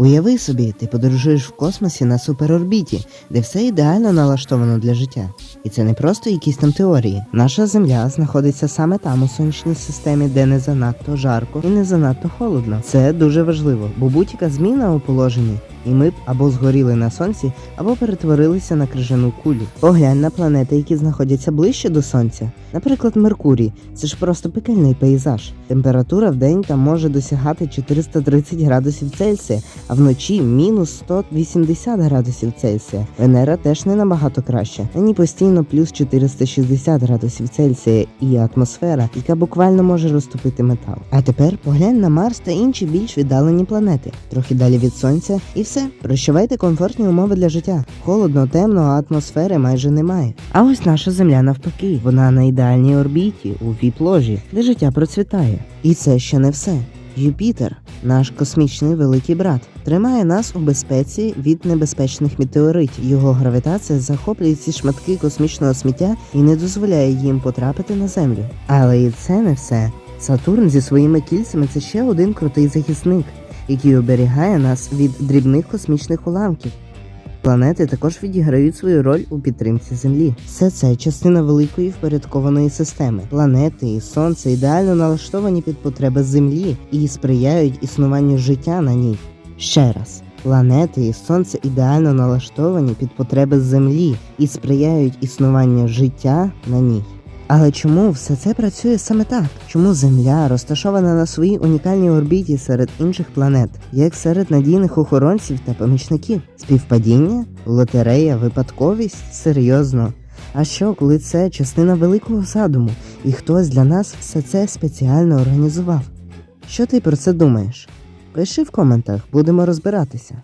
Уяви собі, ти подорожуєш в космосі на суперорбіті, де все ідеально налаштовано для життя. І це не просто якісь там теорії. Наша Земля знаходиться саме там у сонячній системі, де не занадто жарко і не занадто холодно. Це дуже важливо, бо будь-яка зміна у положенні, і ми б або згоріли на сонці, або перетворилися на крижану кулю. Поглянь на планети, які знаходяться ближче до сонця. Наприклад, Меркурій. Це ж просто пекельний пейзаж. Температура в день там може досягати 430 градусів Цельсія, а вночі мінус 180 градусів Цельсія. Венера теж не набагато краще. На ній постійно плюс 460 градусів Цельсія і атмосфера, яка буквально може розтопити метал. А тепер поглянь на Марс та інші більш віддалені планети, трохи далі від сонця, і все. Прощавайте комфортні умови для життя. Холодно, темно, а атмосфери майже немає. А ось наша земля навпаки. Вона на ідеальній орбіті у віп-ложі, де життя процвітає. І це ще не все. Юпітер, наш космічний великий брат, тримає нас у безпеці від небезпечних метеоритів. Його гравітація захоплює ці шматки космічного сміття і не дозволяє їм потрапити на землю. Але і це не все. Сатурн зі своїми кільцями це ще один крутий захисник, який оберігає нас від дрібних космічних уламків. Планети також відіграють свою роль у підтримці Землі. Все це частина великої впорядкованої системи. Планети і сонце ідеально налаштовані під потреби Землі і сприяють існуванню життя на ній. Ще раз. Планети і сонце ідеально налаштовані під потреби Землі і сприяють існуванню життя на ній. Але чому все це працює саме так? Чому Земля розташована на своїй унікальній орбіті серед інших планет, як серед надійних охоронців та помічників? Співпадіння? Лотерея, випадковість? Серйозно. А що, коли це частина великого задуму, і хтось для нас все це спеціально організував? Що ти про це думаєш? Пиши в коментах, будемо розбиратися.